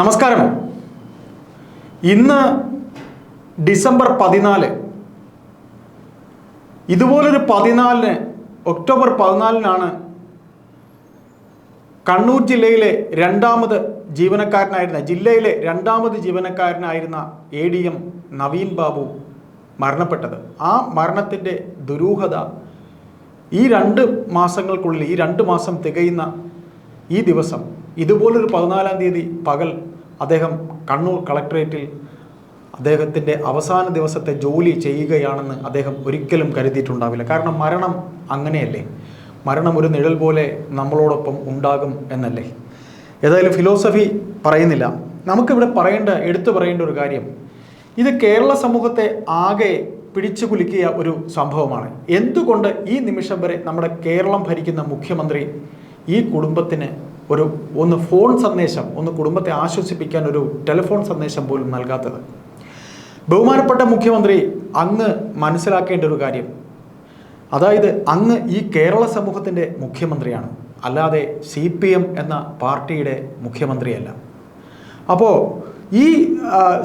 നമസ്കാരം ഇന്ന് ഡിസംബർ പതിനാല്. ഇതുപോലൊരു പതിനാലിന് ഒക്ടോബർ പതിനാലിനാണ് കണ്ണൂർ ജില്ലയിലെ രണ്ടാമത് ജീവനക്കാരനായിരുന്ന ജില്ലയിലെ രണ്ടാമത് ജീവനക്കാരനായിരുന്ന A D M Naveen Babu മരണപ്പെട്ടത്. ആ മരണത്തിന്റെ ദുരൂഹത ഈ രണ്ട് മാസങ്ങൾക്കുള്ളിൽ ഈ രണ്ട് മാസം തികയുന്ന ഈ ദിവസം ഇതുപോലൊരു പതിനാലാം തീയതി പകൽ അദ്ദേഹം കണ്ണൂർ കളക്ടറേറ്റിൽ അദ്ദേഹത്തിന്റെ അവസാന ദിവസത്തെ ജോലി ചെയ്യുകയാണെന്ന് അദ്ദേഹം ഒരിക്കലും കരുതിയിട്ടുണ്ടാവില്ല. കാരണം മരണം അങ്ങനെയല്ലേ? മരണം ഒരു നിഴൽ പോലെ നമ്മളോടൊപ്പം ഉണ്ടാകും എന്നല്ലേ? ഏതായാലും ഫിലോസഫി പറയുന്നില്ല. നമുക്കിവിടെ പറയേണ്ട എടുത്തു പറയേണ്ട ഒരു കാര്യം. ഇത് കേരള സമൂഹത്തെ ആകെ പിടിച്ചു കുലുക്കിയ ഒരു സംഭവമാണ്. എന്തുകൊണ്ട് ഈ നിമിഷം വരെ നമ്മുടെ കേരളം ഭരിക്കുന്ന മുഖ്യമന്ത്രി ഈ കുടുംബത്തിന് ഒരു ഒന്ന് ഫോൺ സന്ദേശം ഒന്ന് കുടുംബത്തെ ആശ്വസിപ്പിക്കാൻ ഒരു ടെലിഫോൺ സന്ദേശം പോലും നൽകാത്തത്. ബഹുമാനപ്പെട്ട മുഖ്യമന്ത്രി അങ്ങ് മനസ്സിലാക്കേണ്ട ഒരു കാര്യം. അതായത് അങ്ങ് ഈ കേരള സമൂഹത്തിന്റെ മുഖ്യമന്ത്രിയാണ്. അല്ലാതെ സി പി എം എന്ന പാർട്ടിയുടെ മുഖ്യമന്ത്രിയല്ല. അപ്പോൾ ഈ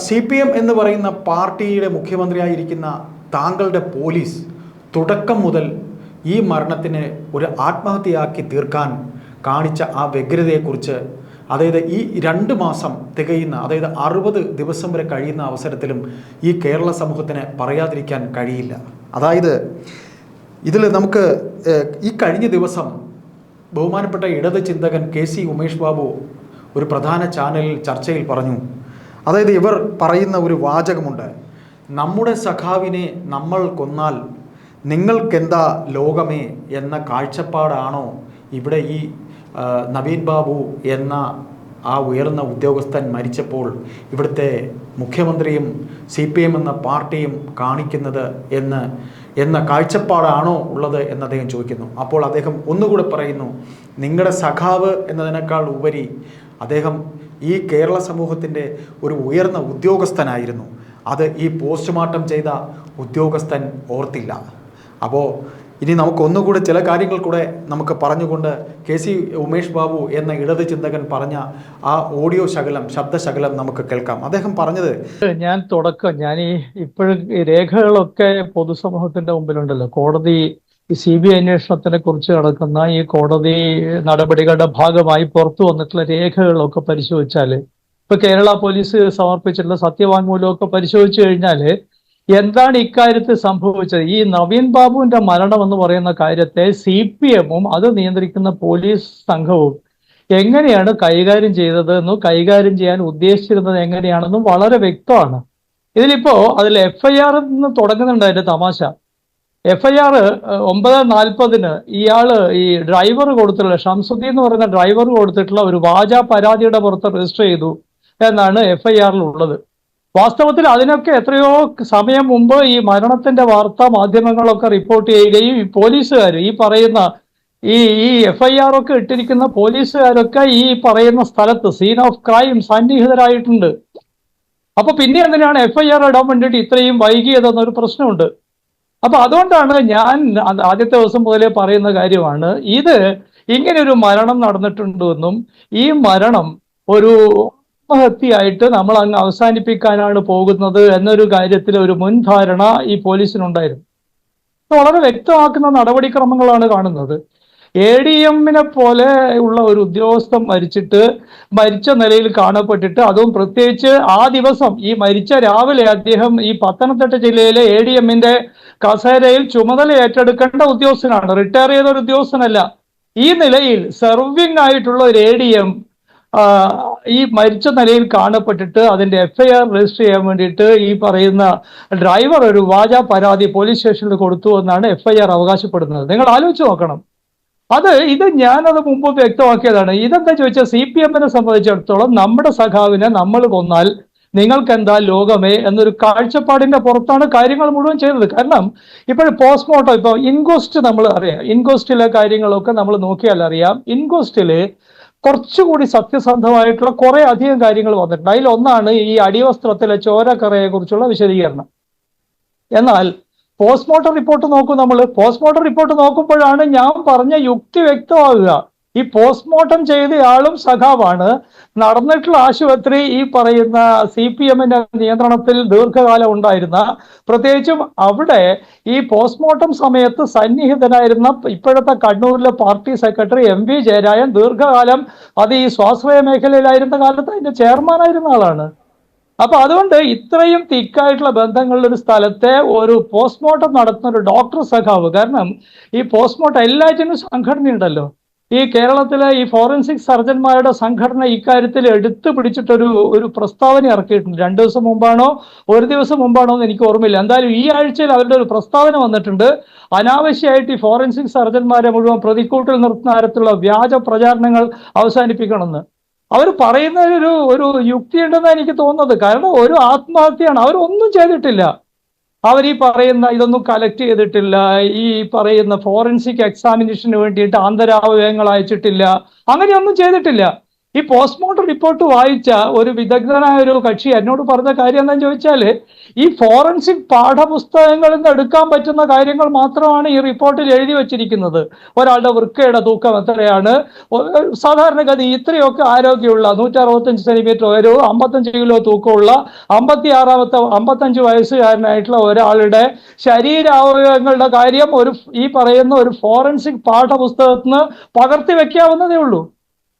സി പി എം എന്ന് പറയുന്ന പാർട്ടിയുടെ മുഖ്യമന്ത്രിയായിരിക്കുന്ന താങ്കളുടെ പോലീസ് തുടക്കം മുതൽ ഈ മരണത്തിന് ഒരു ആത്മഹത്യയാക്കി തീർക്കാൻ കാണിച്ച ആ വ്യഗ്രതയെക്കുറിച്ച് അതായത് ഈ രണ്ട് മാസം തികയുന്ന അതായത് അറുപത് ദിവസം വരെ കഴിയുന്ന അവസരത്തിലും ഈ കേരള സമൂഹത്തിന് പറയാതിരിക്കാൻ കഴിയില്ല. അതായത് ഇതിൽ നമുക്ക് ഈ കഴിഞ്ഞ ദിവസം ബഹുമാനപ്പെട്ട ഇടത് ചിന്തകൻ കെ സി ഉമേഷ് ബാബു ഒരു പ്രധാന ചാനലിൽ ചർച്ചയിൽ പറഞ്ഞു. അതായത് ഇവർ പറയുന്ന ഒരു വാചകമുണ്ട് നമ്മുടെ സഖാവിനെ നമ്മൾ കൊന്നാൽ നിങ്ങൾക്കെന്താ ലോകമേ എന്ന കാഴ്ചപ്പാടാണോ ഇവിടെ ഈ നവീൻ ബാബു എന്ന ആ ഉയർന്ന ഉദ്യോഗസ്ഥൻ മരിച്ചപ്പോൾ ഇവിടുത്തെ മുഖ്യമന്ത്രിയും സി പി എം എന്ന പാർട്ടിയും കാണിക്കുന്നത് എന്ന് എന്ന കാഴ്ചപ്പാടാണോ ഉള്ളത് എന്ന് അദ്ദേഹം ചോദിക്കുന്നു. അപ്പോൾ അദ്ദേഹം ഒന്നുകൂടെ പറയുന്നു നിങ്ങളുടെ സഖാവ് എന്നതിനേക്കാൾ ഉപരി അദ്ദേഹം ഈ കേരള സമൂഹത്തിന്റെ ഒരു ഉയർന്ന ഉദ്യോഗസ്ഥനായിരുന്നു. അത് ഈ പോസ്റ്റ്മോർട്ടം ചെയ്ത ഉദ്യോഗസ്ഥൻ ഓർത്തില്ല. അപ്പോൾ ഇനി നമുക്ക് ഒന്നുകൂടെ ചില കാര്യങ്ങൾ കൂടെ നമുക്ക് പറഞ്ഞുകൊണ്ട് കെ സി ഉമേഷ് ബാബു എന്ന ഇടത് ചിന്തകൻ പറഞ്ഞ ആ ഓഡിയോ ശകലം ശബ്ദശകലം നമുക്ക് കേൾക്കാം. അദ്ദേഹം പറഞ്ഞത് ഞാൻ തുടക്കം. ഞാൻ ഈ ഇപ്പോഴും രേഖകളൊക്കെ പൊതുസമൂഹത്തിന്റെ മുമ്പിലുണ്ടല്ലോ. കോടതി ഈ സി ബി ഐ അന്വേഷണത്തിനെ കുറിച്ച് നടക്കുന്ന ഈ കോടതി നടപടികളുടെ ഭാഗമായി പുറത്തു വന്നിട്ടുള്ള രേഖകളൊക്കെ പരിശോധിച്ചാൽ ഇപ്പൊ കേരള പോലീസ് സമർപ്പിച്ചിട്ടുള്ള സത്യവാങ്മൂലമൊക്കെ പരിശോധിച്ചു കഴിഞ്ഞാൽ എന്താണ് ഇക്കാര്യത്തിൽ സംഭവിച്ചത്? ഈ നവീൻ ബാബുവിന്റെ മരണം എന്ന് പറയുന്ന കാര്യത്തെ സി പി എമ്മും അത് നിയന്ത്രിക്കുന്ന പോലീസ് സംഘവും എങ്ങനെയാണ് കൈകാര്യം ചെയ്തത് എന്നും കൈകാര്യം ചെയ്യാൻ ഉദ്ദേശിച്ചിരുന്നത് എങ്ങനെയാണെന്നും വളരെ വ്യക്തമാണ്. ഇതിലിപ്പോ അതിൽ എഫ് ഐ ആർ നിന്ന് തുടങ്ങുന്നുണ്ട് അതിന്റെ തമാശ. എഫ് ഐ ആർ ഒമ്പത് നാൽപ്പതിന് ഇയാൾ ഈ ഡ്രൈവർ കൊടുത്തിട്ടുള്ള ഷംസുദ്ദീൻ എന്ന് പറയുന്ന ഡ്രൈവർ കൊടുത്തിട്ടുള്ള ഒരു വാചാ പരാതിയുടെ പുറത്ത് രജിസ്റ്റർ ചെയ്തു എന്നാണ് എഫ് ഐ ആറിൽ ഉള്ളത്. വാസ്തവത്തിൽ അതിനൊക്കെ എത്രയോ സമയം മുമ്പ് ഈ മരണത്തിന്റെ വാർത്ത മാധ്യമങ്ങളൊക്കെ റിപ്പോർട്ട് ചെയ്യുകയും ഈ പോലീസുകാർ ഈ പറയുന്ന ഈ ഈ എഫ് ഐ ആർ ഒക്കെ ഇട്ടിരിക്കുന്ന പോലീസുകാരൊക്കെ ഈ പറയുന്ന സ്ഥലത്ത് സീൻ ഓഫ് ക്രൈം സന്നിഹിതരായിട്ടുണ്ട്. അപ്പൊ പിന്നെ എന്തിനാണ് എഫ് ഐ ആർ ഇടാൻ വേണ്ടിയിട്ട് ഇത്രയും വൈകിയതെന്നൊരു പ്രശ്നമുണ്ട്. അപ്പൊ അതുകൊണ്ടാണ് ഞാൻ ആദ്യത്തെ ദിവസം മുതലേ പറയുന്ന കാര്യമാണ്. ഇത് ഇങ്ങനെ ഒരു മരണം നടന്നിട്ടുണ്ടെന്നും ഈ മരണം ഒരു ആത്മഹത്യയായിട്ട് നമ്മൾ അങ്ങ് അവസാനിപ്പിക്കാനാണ് പോകുന്നത് എന്നൊരു കാര്യത്തിൽ ഒരു മുൻധാരണ ഈ പോലീസിനുണ്ടായിരുന്നു. വളരെ വ്യക്തമാക്കുന്ന നടപടിക്രമങ്ങളാണ് കാണുന്നത്. എ ഡി എമ്മിനെ പോലെ ഉള്ള ഒരു ഉദ്യോഗസ്ഥൻ മരിച്ചിട്ട് മരിച്ച നിലയിൽ കാണപ്പെട്ടിട്ട് അതും പ്രത്യേകിച്ച് ആ ദിവസം ഈ മരിച്ച രാവിലെ അദ്ദേഹം ഈ പത്തനംതിട്ട ജില്ലയിലെ എ ഡി എമ്മിന്റെ കസേരയിൽ ചുമതല ഏറ്റെടുക്കേണ്ട ഉദ്യോഗസ്ഥനാണ്. റിട്ടയർ ചെയ്ത ഒരു ഉദ്യോഗസ്ഥനല്ല. ഈ നിലയിൽ സെർവിംഗ് ആയിട്ടുള്ള ഒരു എ ഡി എം ഈ മരിച്ച നിലയിൽ കാണപ്പെട്ടിട്ട് അതിന്റെ എഫ്ഐആർ രജിസ്റ്റർ ചെയ്യാൻ വേണ്ടിയിട്ട് ഈ പറയുന്ന ഡ്രൈവർ ഒരു വാചാ പരാതി പോലീസ് സ്റ്റേഷനിൽ കൊടുത്തു എന്നാണ് എഫ്ഐആർ അവകാശപ്പെടുന്നത്. നിങ്ങൾ ആലോചിച്ച് നോക്കണം. അത് ഇത് ഞാനത് മുമ്പ് വ്യക്തമാക്കിയതാണ്. ഇതെന്താ ചോദിച്ചാൽ സി പി എമ്മിനെ സംബന്ധിച്ചിടത്തോളം നമ്മുടെ സഖാവിനെ നമ്മൾ കൊന്നാൽ നിങ്ങൾക്ക് എന്താ ലോകമേ എന്നൊരു കാഴ്ചപ്പാടിന്റെ പുറത്താണ് കാര്യങ്ങൾ മുഴുവൻ ചെയ്തത് കാരണം ഇപ്പോൾ പോസ്റ്റ്മോർട്ടം ഇപ്പോൾ ഇൻകോസ്റ്റ് നമ്മൾ അറിയാം. ഇൻകോസ്റ്റിലെ കാര്യങ്ങളൊക്കെ നമ്മൾ നോക്കിയാൽ അറിയാം. ഇൻകോസ്റ്റിൽ കുറച്ചുകൂടി സത്യസന്ധമായിട്ടുള്ള കുറെ അധികം കാര്യങ്ങൾ വന്നിട്ടുണ്ട്. അതിൽ ഒന്നാണ് ഈ അടിവസ്ത്രത്തിലെ ചോരക്കറയെ കുറിച്ചുള്ള വിശദീകരണം. എന്നാൽ പോസ്റ്റ്മോർട്ടം റിപ്പോർട്ട് നോക്കും നമ്മൾ. പോസ്റ്റ്മോർട്ടം റിപ്പോർട്ട് നോക്കുമ്പോഴാണ് ഞാൻ പറഞ്ഞ യുക്തി വ്യക്തമാകുക ഈ പോസ്റ്റ്മോർട്ടം ചെയ്തയാളും സഖാവാണ്. നടന്നിട്ടുള്ള ആശുപത്രി ഈ പറയുന്ന സി പി എമ്മിന്റെ നിയന്ത്രണത്തിൽ ദീർഘകാലം ഉണ്ടായിരുന്ന. പ്രത്യേകിച്ചും അവിടെ ഈ പോസ്റ്റ്മോർട്ടം സമയത്ത് സന്നിഹിതനായിരുന്ന ഇപ്പോഴത്തെ കണ്ണൂരിലെ party secretary M V Jayarajan ദീർഘകാലം അത് ഈ സ്വാശ്രയ മേഖലയിലായിരുന്ന കാലത്ത് അതിന്റെ ചെയർമാനായിരുന്ന ആളാണ്. അപ്പൊ അതുകൊണ്ട് ഇത്രയും തിക്കായിട്ടുള്ള ബന്ധങ്ങളുള്ള ഒരു സ്ഥലത്തെ ഒരു പോസ്റ്റ്മോർട്ടം നടത്തുന്ന ഒരു ഡോക്ടർ സഖാവ്. കാരണം ഈ പോസ്റ്റ്മോർട്ടം എല്ലാറ്റിനും സംഘടനയുണ്ടല്ലോ. ഈ കേരളത്തിലെ ഈ ഫോറൻസിക് സർജന്മാരുടെ സംഘടന ഇക്കാര്യത്തിൽ എടുത്തു പിടിച്ചിട്ടൊരു ഒരു പ്രസ്താവന ഇറക്കിയിട്ടുണ്ട്. രണ്ടു ദിവസം മുമ്പാണോ ഒരു ദിവസം മുമ്പാണോ എന്ന് എനിക്ക് ഓർമ്മയില്ല. എന്തായാലും ഈ ആഴ്ചയിൽ അവരുടെ ഒരു പ്രസ്താവന വന്നിട്ടുണ്ട്. അനാവശ്യമായിട്ട് ഈ ഫോറൻസിക് സർജന്മാരെ മുഴുവൻ പ്രതിക്കൂട്ടിൽ നിർത്തുന്ന തരത്തിലുള്ള വ്യാജ പ്രചാരണങ്ങൾ അവസാനിപ്പിക്കണമെന്ന്. അവർ പറയുന്നതിനൊരു ഒരു ഒരു യുക്തി ഉണ്ടെന്ന് എനിക്ക് തോന്നുന്നത്. കാരണം ഒരു ആത്മഹത്യയാണ്. അവരൊന്നും ചെയ്തിട്ടില്ല. അവർ ഈ പറയുന്ന ഇതൊന്നും കളക്ട് ചെയ്തിട്ടില്ല. ഈ പറയുന്ന ഫോറൻസിക് എക്സാമിനേഷന് വേണ്ടിയിട്ട് ആന്തരാവയവങ്ങൾ അയച്ചിട്ടില്ല. അങ്ങനെയൊന്നും ചെയ്തിട്ടില്ല. ഈ പോസ്റ്റ്മോർട്ടം റിപ്പോർട്ട് വായിച്ച ഒരു വിദഗ്ധനായ ഒരു കക്ഷി എന്നോട് പറഞ്ഞ കാര്യം എന്താണെന്ന് ചോദിച്ചാൽ ഈ ഫോറൻസിക് പാഠപുസ്തകങ്ങളിൽ നിന്ന് എടുക്കാൻ പറ്റുന്ന കാര്യങ്ങൾ മാത്രമാണ് ഈ റിപ്പോർട്ടിൽ എഴുതി വച്ചിരിക്കുന്നത്. ഒരാളുടെ വൃക്കയുടെ തൂക്കം എത്രയാണ്? സാധാരണഗതി ഇത്രയൊക്കെ ആരോഗ്യമുള്ള നൂറ്റി അറുപത്തഞ്ച് സെന്റിമീറ്റർ ഒരു അമ്പത്തഞ്ച് കിലോ തൂക്കമുള്ള അമ്പത്തി ആറാമത്തെ അമ്പത്തഞ്ച് വയസ്സുകാരനായിട്ടുള്ള ഒരാളുടെ ശരീരാവയവങ്ങളുടെ കാര്യം ഒരു ഈ പറയുന്ന ഒരു ഫോറൻസിക് പാഠപുസ്തകത്തിന് പകർത്തി വെക്കാവുന്നതേ ഉള്ളൂ.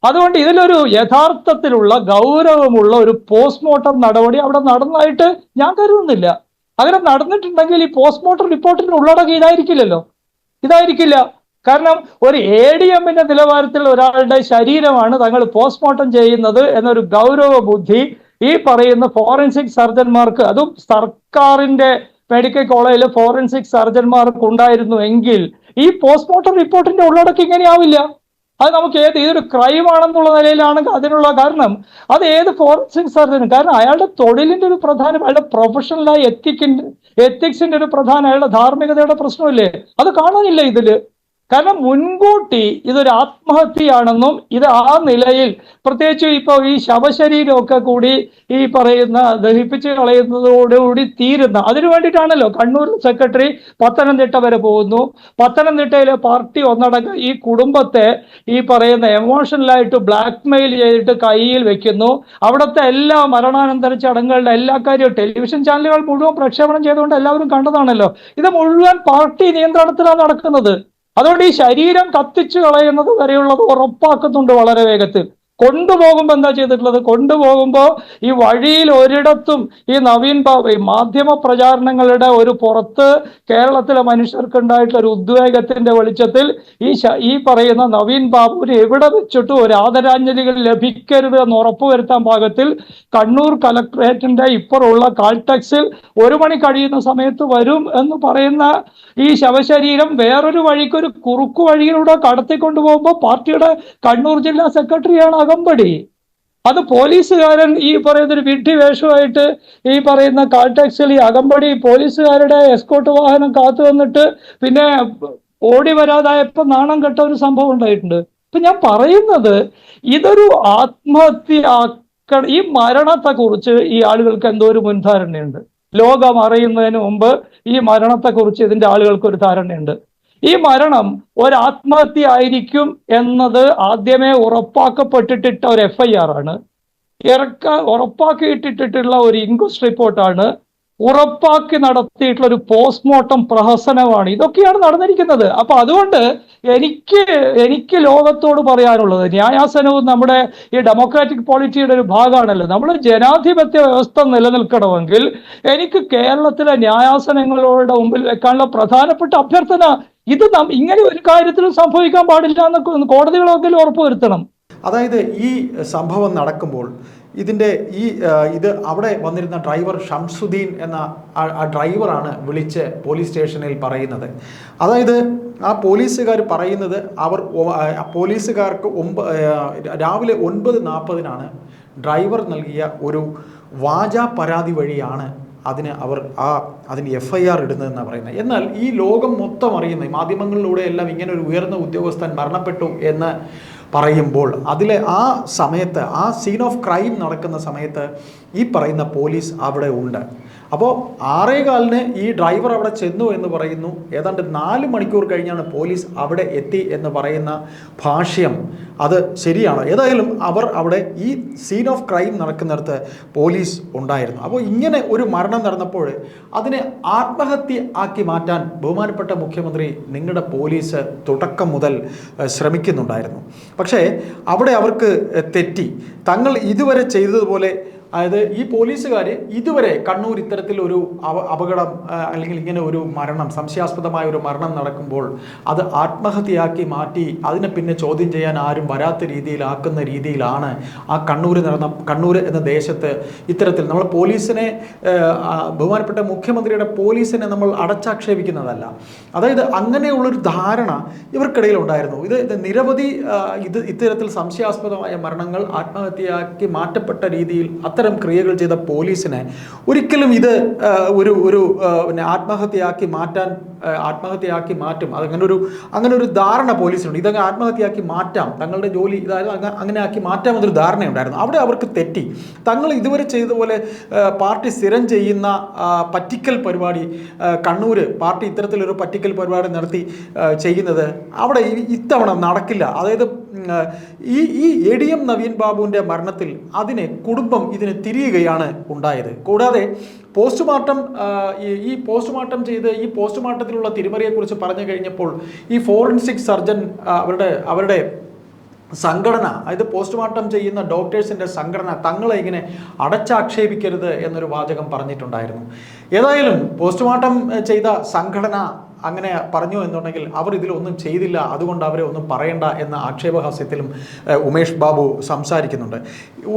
അതുകൊണ്ട് ഇതിലൊരു യഥാർത്ഥത്തിലുള്ള ഗൗരവമുള്ള ഒരു പോസ്റ്റ്മോർട്ടം നടപടി അവിടെ നടന്നതായിട്ട് ഞാൻ കരുതുന്നില്ല. അങ്ങനെ നടന്നിട്ടുണ്ടെങ്കിൽ ഈ പോസ്റ്റ്മോർട്ടം റിപ്പോർട്ടിന് ഉള്ളടക്കം ഇതായിരിക്കില്ലല്ലോ. ഇതായിരിക്കില്ല. കാരണം ഒരു എ ഡി എമ്മിന്റെ നിലവാരത്തിൽ ഒരാളുടെ ശരീരമാണ് തങ്ങൾ പോസ്റ്റ്മോർട്ടം ചെയ്യുന്നത് എന്നൊരു ഗൗരവ ബുദ്ധി ഈ പറയുന്ന ഫോറൻസിക് സർജന്മാർക്ക് അതും സർക്കാരിന്റെ മെഡിക്കൽ കോളേജിലെ ഫോറൻസിക് സർജന്മാർക്ക് ഉണ്ടായിരുന്നു എങ്കിൽ ഈ പോസ്റ്റ്മോർട്ടം റിപ്പോർട്ടിന്റെ ഉള്ളടക്കം ഇങ്ങനെയാവില്ല അത് നമുക്ക് ഏത് ഇതൊരു ക്രൈം ആണെന്നുള്ള നിലയിലാണെങ്കിൽ അതിനുള്ള കാരണം അത് ഏത് ഫോറൻസിക് സർജനും കാരണം അയാളുടെ തൊഴിലിന്റെ ഒരു പ്രധാനം അയാളുടെ പ്രൊഫഷണലായ എത്തിക്കിന്റെ എത്തിക്സിന്റെ ഒരു പ്രധാന അയാളുടെ ധാർമ്മികതയുടെ പ്രശ്നമില്ലേ? അത് കാണാനില്ല ഇതിൽ? കാരണം മുൻകൂട്ടി ഇതൊരു ആത്മഹത്യയാണെന്നും ഇത് ആ നിലയിൽ പ്രത്യേകിച്ച് ഇപ്പോൾ ഈ ശവശരീരമൊക്കെ കൂടി ഈ പറയുന്ന ദഹിപ്പിച്ച് കളയുന്നതോടുകൂടി തീരുന്ന അതിനു വേണ്ടിയിട്ടാണല്ലോ കണ്ണൂർ സെക്രട്ടറി പത്തനംതിട്ട വരെ പോകുന്നു. പത്തനംതിട്ടയിലെ പാർട്ടി ഒന്നടങ്കം ഈ കുടുംബത്തെ ഈ പറയുന്ന എമോഷണലായിട്ട് ബ്ലാക്ക് മെയിൽ ചെയ്തിട്ട് കയ്യിൽ വെക്കുന്നു. അവിടുത്തെ എല്ലാ മരണാനന്തര ചടങ്ങുകളുടെ എല്ലാ കാര്യവും ടെലിവിഷൻ ചാനലുകൾ മുഴുവൻ പ്രക്ഷേപണം ചെയ്തുകൊണ്ട് എല്ലാവരും കണ്ടതാണല്ലോ. ഇത് മുഴുവൻ പാർട്ടി നിയന്ത്രണത്തിലാണ് നടക്കുന്നത്. അതുകൊണ്ട് ഈ ശരീരം കത്തിച്ചു കളയുന്നത് വരെയുള്ളത് ഉറപ്പാക്കുന്നുണ്ട് വളരെ വേഗത്തിൽ. കൊണ്ടുപോകുമ്പോൾ എന്താ ചെയ്തിട്ടുള്ളത്? കൊണ്ടുപോകുമ്പോൾ ഈ വഴിയിൽ ഒരിടത്തും ഈ നവീൻ ബാബു ഈ മാധ്യമ പ്രചാരണങ്ങളുടെ ഒരു പുറത്ത് കേരളത്തിലെ മനുഷ്യർക്ക് ഉണ്ടായിട്ടുള്ള ഒരു ഉദ്വേഗത്തിന്റെ വെളിച്ചത്തിൽ ഈ ഈ പറയുന്ന നവീൻ ബാബുവിന് എവിടെ വെച്ചിട്ടും ഒരു ആദരാഞ്ജലികൾ ലഭിക്കരുത് എന്ന് ഉറപ്പുവരുത്താൻ പാകത്തിൽ കണ്ണൂർ കലക്ട്രേറ്റിന്റെ ഇപ്പുറമുള്ള കാൾടെക്സിൽ ഒരു മണി കഴിയുന്ന സമയത്ത് വരും എന്ന് പറയുന്ന ഈ ശവശരീരം വേറൊരു വഴിക്കൊരു കുറുക്കു വഴിയിലൂടെ കടത്തിക്കൊണ്ടു പോകുമ്പോൾ പാർട്ടിയുടെ കണ്ണൂർ ജില്ലാ സെക്രട്ടറിയാണ് അകമ്പടി. അത് പോലീസുകാരൻ ഈ പറയുന്ന ഒരു വിഡ്ഢി വേഷമായിട്ട് ഈ പറയുന്ന കാൾടാക്സിൽ ഈ അകമ്പടി പോലീസുകാരുടെ എസ്കോട്ട് വാഹനം കാത്തു വന്നിട്ട് പിന്നെ ഓടി വരാതായപ്പോ നാണം കെട്ട ഒരു സംഭവം ഉണ്ടായിട്ടുണ്ട്. ഇപ്പൊ ഞാൻ പറയുന്നത് ഇതൊരു ആത്മഹത്യ ഈ മരണത്തെ കുറിച്ച് ഈ ആളുകൾക്ക് എന്തോ ഒരു മുൻധാരണയുണ്ട്. ലോകം അറിയുന്നതിന് മുമ്പ് ഈ മരണത്തെക്കുറിച്ച് ഇതിന്റെ ആളുകൾക്ക് ഒരു ധാരണയുണ്ട്. ഈ മരണം ഒരാത്മഹത്യ ആയിരിക്കും എന്നത് ആദ്യമേ ഉറപ്പാക്കപ്പെട്ടിട്ടിട്ട ഒരു എഫ് ഐ ആർ ആണ്. ഇറക്ക ഉറപ്പാക്കിയിട്ടിട്ടുള്ള ഒരു ഇൻക്വസ്റ്റ് റിപ്പോർട്ടാണ്. ഉറപ്പാക്കി നടത്തിയിട്ടുള്ള ഒരു പോസ്റ്റ്മോർട്ടം പ്രഹസനമാണ്. ഇതൊക്കെയാണ് നടന്നിരിക്കുന്നത്. അപ്പൊ അതുകൊണ്ട് എനിക്ക് എനിക്ക് ലോകത്തോട് പറയാനുള്ളത് ന്യായാസനവും നമ്മുടെ ഈ ഡെമോക്രാറ്റിക് പോളിറ്റിയുടെ ഒരു ഭാഗമാണല്ലോ. നമ്മൾ ജനാധിപത്യ വ്യവസ്ഥ നിലനിൽക്കണമെങ്കിൽ എനിക്ക് കേരളത്തിലെ ന്യായാസനങ്ങളുടെ മുമ്പിൽ വെക്കാനുള്ള പ്രധാനപ്പെട്ട അഭ്യർത്ഥന ഇത് ഇങ്ങനെ ഒരു കാര്യത്തിലും സംഭവിക്കാൻ പാടില്ല എന്ന് കോടതികളൊക്കെ ഉറപ്പുവരുത്തണം. അതായത് ഈ സംഭവം നടക്കുമ്പോൾ ഇതിന്റെ ഈ ഇത് അവിടെ വന്നിരുന്ന ഡ്രൈവർ ഷംസുദ്ദീൻ എന്ന ആ- ഡ്രൈവറാണ് വിളിച്ച് പോലീസ് സ്റ്റേഷനിൽ പറയുന്നത്. അതായത് ആ പോലീസുകാർ പറയുന്നത് അവർ പോലീസുകാർക്ക് ഒമ്പ രാവിലെ ഒൻപത് നാൽപ്പതിനാണ് ഡ്രൈവർ നൽകിയ ഒരു വാചാ പരാതി വഴിയാണ് അതിന് അവർ ആ അതിന് എഫ് ഐ ആർ ഇടുന്നതെന്നാണ് പറയുന്നത്. എന്നാൽ ഈ ലോകം മൊത്തം അറിയുന്ന ഈ മാധ്യമങ്ങളിലൂടെ എല്ലാം ഇങ്ങനെ ഒരു ഉയർന്ന ഉദ്യോഗസ്ഥൻ മരണപ്പെട്ടു എന്ന് പറയുമ്പോൾ അതിലെ ആ സമയത്ത് ആ സീൻ ഓഫ് ക്രൈം നടക്കുന്ന സമയത്ത് ഈ പറയുന്ന പോലീസ് അവിടെ ഉണ്ട്. അപ്പോൾ ആറേകാലിന് ഈ ഡ്രൈവർ അവിടെ ചെന്നു എന്ന് പറയുന്നു. ഏതാണ്ട് നാല് മണിക്കൂർ കഴിഞ്ഞാണ് പോലീസ് അവിടെ എത്തി എന്ന് പറയുന്ന ഭാഷ്യം. അത് ശരിയാണ്. ഏതായാലും അവർ അവിടെ ഈ സീൻ ഓഫ് ക്രൈം നടക്കുന്നിടത്ത് പോലീസ് ഉണ്ടായിരുന്നു. അപ്പോൾ ഇങ്ങനെ ഒരു മരണം നടന്നപ്പോൾ അതിനെ ആത്മഹത്യ ആക്കി മാറ്റാൻ ബഹുമാനപ്പെട്ട മുഖ്യമന്ത്രി നിങ്ങളുടെ പോലീസ് തുടക്കം മുതൽ ശ്രമിക്കുന്നുണ്ടായിരുന്നു. പക്ഷേ അവിടെ അവർക്ക് തെറ്റി. തങ്ങൾ ഇതുവരെ ചെയ്തതുപോലെ അതായത് ഈ പോലീസുകാർ ഇതുവരെ കണ്ണൂർ ഇത്തരത്തിൽ ഒരു അപ അപകടം അല്ലെങ്കിൽ ഇങ്ങനെ ഒരു മരണം സംശയാസ്പദമായ ഒരു മരണം നടക്കുമ്പോൾ അത് ആത്മഹത്യയാക്കി മാറ്റി അതിനെ പിന്നെ ചോദ്യം ചെയ്യാൻ ആരും വരാത്ത രീതിയിലാക്കുന്ന രീതിയിലാണ് ആ കണ്ണൂർ നടന്ന കണ്ണൂർ എന്ന ദേശത്ത് ഇത്തരത്തിൽ നമ്മൾ പോലീസിനെ ബഹുമാനപ്പെട്ട മുഖ്യമന്ത്രിയുടെ പോലീസിനെ നമ്മൾ അടച്ചാക്ഷേപിക്കുന്നതല്ല. അതായത് അങ്ങനെയുള്ളൊരു ധാരണ ഇവർക്കിടയിൽ ഉണ്ടായിരുന്നു ഇത് ഇത് നിരവധി ഇത് ഇത്തരത്തിൽ സംശയാസ്പദമായ മരണങ്ങൾ ആത്മഹത്യയാക്കി മാറ്റപ്പെട്ട രീതിയിൽ അത്തരം ക്രിയകൾ ചെയ്ത പോലീസിനെ ഒരിക്കലും ഇത് ഒരു ഒരു പിന്നെ ആത്മഹത്യയാക്കി മാറ്റാൻ ആത്മഹത്യയാക്കി മാറ്റും. അതങ്ങനെ ഒരു അങ്ങനെ ഒരു ധാരണ പോലീസിനുണ്ട്. ഇതങ്ങ് ആത്മഹത്യയാക്കി മാറ്റാം. തങ്ങളുടെ ജോലി ഇതായത് അങ്ങ- അങ്ങനെ ആക്കി മാറ്റാം എന്നൊരു ധാരണയുണ്ടായിരുന്നു. അവിടെ അവർക്ക് തെറ്റി. തങ്ങൾ ഇതുവരെ ചെയ്തതുപോലെ പാർട്ടി സ്ഥിരം ചെയ്യുന്ന പറ്റിക്കൽ പരിപാടി കണ്ണൂർ പാർട്ടി ഇത്തരത്തിലൊരു പറ്റിക്കൽ പരിപാടി നടത്തി ചെയ്യുന്നത് അവിടെ ഇത്തവണ നടക്കില്ല. അതായത് ഈ ഈ എ ഡി എം നവീൻ ബാബുവിന്റെ മരണത്തിൽ അതിനെ കുടുംബം ഇതിനെ തിരിയുകയാണ് ഉണ്ടായത്. കൂടാതെ പോസ്റ്റ്മോർട്ടം ഈ പോസ്റ്റ്മോർട്ടം ചെയ്ത് ഈ പോസ്റ്റ്മോർട്ടത്തിലുള്ള തിരിമറിയെക്കുറിച്ച് പറഞ്ഞു കഴിഞ്ഞപ്പോൾ ഈ ഫോറൻസിക് സർജൻ അവരുടെ അവരുടെ സംഘടന അതായത് പോസ്റ്റ്മോർട്ടം ചെയ്യുന്ന ഡോക്ടേഴ്സിന്റെ സംഘടന തങ്ങളെ ഇങ്ങനെ അടച്ചാക്ഷേപിക്കരുത് എന്നൊരു വാചകം പറഞ്ഞിട്ടുണ്ടായിരുന്നു. ഏതായാലും പോസ്റ്റ്മോർട്ടം ചെയ്ത സംഘടന അങ്ങനെ പറഞ്ഞു എന്നുണ്ടെങ്കിൽ അവർ ഇതിലൊന്നും ചെയ്തില്ല. അതുകൊണ്ട് അവരെ ഒന്നും പറയണ്ട എന്ന ആക്ഷേപഹാസ്യത്തിലും ഉമേഷ് ബാബു സംസാരിക്കുന്നുണ്ട്.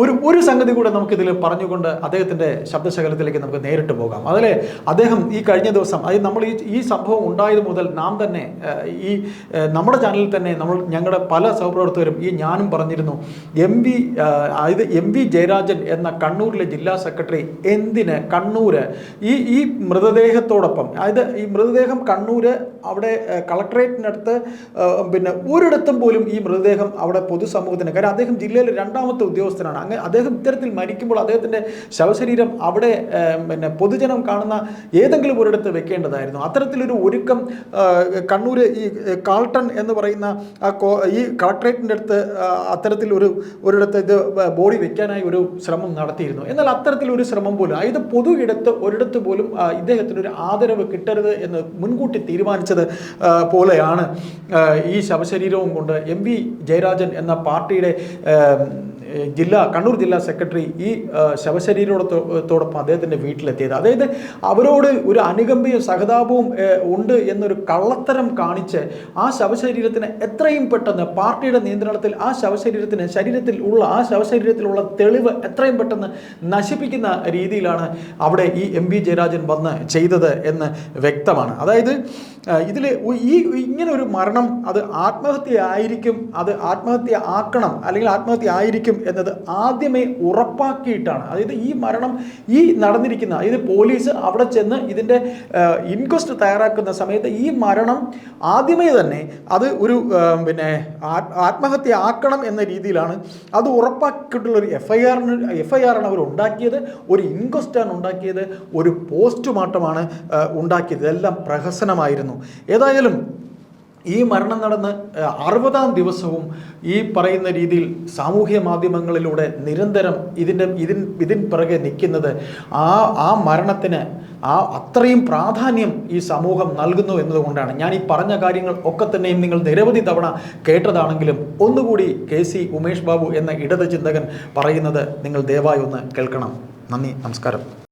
ഒരു ഒരു സംഗതി കൂടെ നമുക്കിതിൽ പറഞ്ഞുകൊണ്ട് അദ്ദേഹത്തിന്റെ ശബ്ദശകലത്തിലേക്ക് നമുക്ക് നേരിട്ട് പോകാം. അതിൽ അദ്ദേഹം ഈ കഴിഞ്ഞ ദിവസം അതായത് നമ്മൾ ഈ ഈ സംഭവം ഉണ്ടായത് മുതൽ നാം തന്നെ ഈ നമ്മുടെ ചാനലിൽ തന്നെ നമ്മൾ ഞങ്ങളുടെ പല സഹപ്രവർത്തകരും ഈ ഞാനും പറഞ്ഞിരുന്നു എം വി അതായത് എം വി ജയരാജൻ എന്ന കണ്ണൂരിലെ ജില്ലാ സെക്രട്ടറി എന്തിന് കണ്ണൂര് ഈ ഈ മൃതദേഹത്തോടൊപ്പം അതായത് ഈ മൃതദേഹം കണ്ണൂര് അവിടെ കളക്ടറേറ്റിനടുത്ത് പിന്നെ ഒരിടത്തും പോലും ഈ മൃതദേഹം അവിടെ പൊതുസമൂഹത്തിന് കാരണം അദ്ദേഹം ജില്ലയിലെ രണ്ടാമത്തെ ഉദ്യോഗസ്ഥനാണ്. അങ്ങനെ അദ്ദേഹം ഇത്തരത്തിൽ മരിക്കുമ്പോൾ അദ്ദേഹത്തിന്റെ ശവശരീരം അവിടെ പിന്നെ പൊതുജനം കാണുന്ന ഏതെങ്കിലും ഒരിടത്ത് വെക്കേണ്ടതായിരുന്നു. അത്തരത്തിലൊരു ഒരുക്കം കണ്ണൂർ ഈ കാൾട്ടൺ എന്ന് പറയുന്ന ഈ കളക്ടറേറ്റിന്റെ അടുത്ത് അത്തരത്തിൽ ഒരു ഒരിടത്ത് ഇത് ബോഡി വെക്കാനായി ഒരു ശ്രമം നടത്തിയിരുന്നു. എന്നാൽ അത്തരത്തിലൊരു ശ്രമം പോലും അതായത് പൊതു ഇടത്ത് ഒരിടത്ത് പോലും ഇദ്ദേഹത്തിനൊരു ആദരവ് കിട്ടരുത് എന്ന് മുൻകൂട്ടി തീരുമാനിച്ചത് പോലെയാണ്. ഈ ശവശരീരവും കൊണ്ട് എം വി ജയരാജൻ എന്ന പാർട്ടിയുടെ ജില്ലാ കണ്ണൂർ ജില്ലാ സെക്രട്ടറി ഈ ശവശരീരത്തോടൊപ്പം അദ്ദേഹത്തിന്റെ വീട്ടിലെത്തിയത്. അതായത് അവരോട് ഒരു അനുകമ്പയും സഹതാപവും ഉണ്ട് എന്നൊരു കള്ളത്തരം കാണിച്ച് ആ ശവശരീരത്തിന് എത്രയും പെട്ടെന്ന് പാർട്ടിയുടെ നിയന്ത്രണത്തിൽ ആ ശവശരീരത്തിന് ശരീരത്തിൽ ഉള്ള ആ ശവശരീരത്തിലുള്ള തെളിവ് എത്രയും പെട്ടെന്ന് നശിപ്പിക്കുന്ന രീതിയിലാണ് അവിടെ ഈ എം വി ജയരാജൻ വന്ന് ചെയ്തത് എന്ന് വ്യക്തമാണ്. അതായത് ഇതിൽ ഈ ഇങ്ങനെ ഒരു മരണം അത് ആത്മഹത്യ ആയിരിക്കും അത് ആത്മഹത്യ ആക്കണം അല്ലെങ്കിൽ ആത്മഹത്യ ആയിരിക്കും എന്നത് ആദ്യമേ ഉറപ്പാക്കിയിട്ടാണ്. അതായത് ഈ മരണം ഈ നടന്നിരിക്കുന്ന അതായത് പോലീസ് അവിടെ ചെന്ന് ഇതിന്റെ ഇൻക്വസ്റ്റ് തയ്യാറാക്കുന്ന സമയത്ത് ഈ മരണം ആദ്യമേ തന്നെ അത് ഒരു പിന്നെ ആത്മഹത്യ ആക്കണം എന്ന രീതിയിലാണ് അത് ഉറപ്പാക്കിയിട്ടുള്ള ഒരു എഫ് ഐ ആറിന് എഫ് ഐ ആറാണ് അവർ ഉണ്ടാക്കിയത് ഒരു ഇൻക്വസ്റ്റാണ് ഉണ്ടാക്കിയത് ഒരു പോസ്റ്റ്മോർട്ടമാണ് ഉണ്ടാക്കിയത്. ഇതെല്ലാം പ്രഹസനമായിരുന്നു. ഏതായാലും ഈ മരണം നടന്ന് അറുപതാം ദിവസവും ഈ പറയുന്ന രീതിയിൽ സാമൂഹ്യ മാധ്യമങ്ങളിലൂടെ നിരന്തരം ഇതിന്റെ ഇതിൻ ഇതിൻ പിറകെ നിൽക്കുന്നത് ആ ആ മരണത്തിന് ആ അത്രയും പ്രാധാന്യം ഈ സമൂഹം നൽകുന്നു എന്നതുകൊണ്ടാണ്. ഞാൻ ഈ പറഞ്ഞ കാര്യങ്ങൾ ഒക്കെ തന്നെയും നിങ്ങൾ നിരവധി തവണ കേട്ടതാണെങ്കിലും ഒന്നുകൂടി കെ സി ഉമേഷ് ബാബു എന്ന ഇടത് ചിന്തകൻ പറയുന്നത് നിങ്ങൾ ദയവായി ഒന്ന് കേൾക്കണം. നന്ദി നമസ്കാരം.